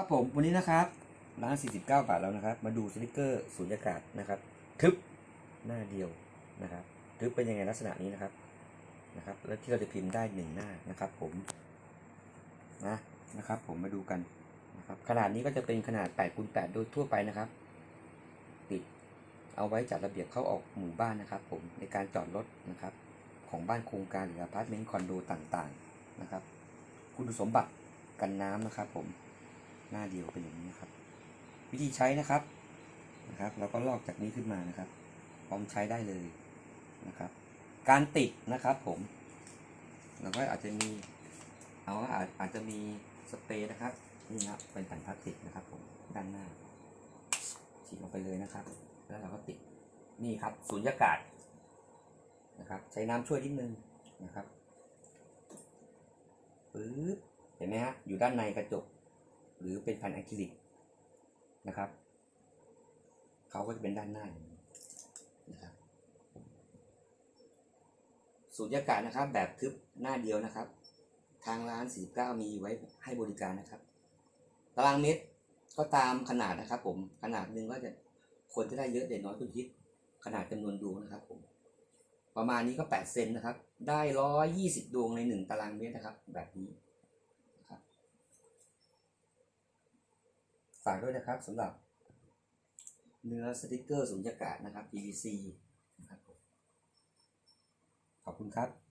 ครับผมวันนี้นะครับร้าน49 บาทแล้วนะครับ มาดูสติกเกอร์สุญญากาศนะครับทึบหน้าเดียวนะครับทึบเป็นยังไงลักษณะนี้นะครับนะครับ แล้วที่เราจะพิมพ์ได้หนึ่งหน้านะครับ ผมนะนะครับ ผมมาดูกันนะครับ ขนาดนี้ก็จะเป็นขนาด8คูณ8โดยทั่วไปนะครับ ติดเอาไว้จัดระเบียบเข้าออกหมู่บ้านนะครับ ผมในการจอดรถนะครับ ของบ้านโครงการหรืออพาร์ตเมนต์คอนโดต่างๆนะครับ คุณสมบัติกันน้ำนะครับ ผม หน้าเดียวเป็นอย่างนี้นะครับ วิธีใช้นะครับนะครับ เราก็ลอกจากนี้ขึ้นมานะครับ พร้อมใช้ได้เลยนะครับ การติดนะครับผมเราก็อาจจะมีเอาอาจอาจจะมีสเปรย์นะครับนี่นะครับเป็นแผ่นพลาสติกนะครับผมด้านหน้าฉีดลงไปเลยนะครับ แล้วเราก็ติดนี่ครับสูญญากาศนะครับ ใช้น้ำช่วยนิดนึงนะครับปึ๊บเห็นไหมฮะอยู่ด้านในกระจก หรือเป็นแผ่นอะคริลิกนะครับเขาก็จะเป็นด้านหน้านะครับสูญญากาศนะครับ แบบทึบหน้าเดียวนะครับ ทางร้าน 49 มีไว้ให้บริการนะครับ ตารางเมตรก็ตามขนาดนะครับ ผมขนาดหนึ่งก็จะคนจะได้เยอะเด่นน้อยคุณคิดขนาดจำนวนดวงนะครับ ผม ประมาณนี้ก็ 8 เซนนะครับ ได้ 120 ดวงใน 1 ตารางเมตรนะครับ แบบนี้นะครับ ฝากด้วยนะครับสำหรับ เนื้อสติกเกอร์สุญญากาศนะครับ PVC นะครับขอบคุณครับ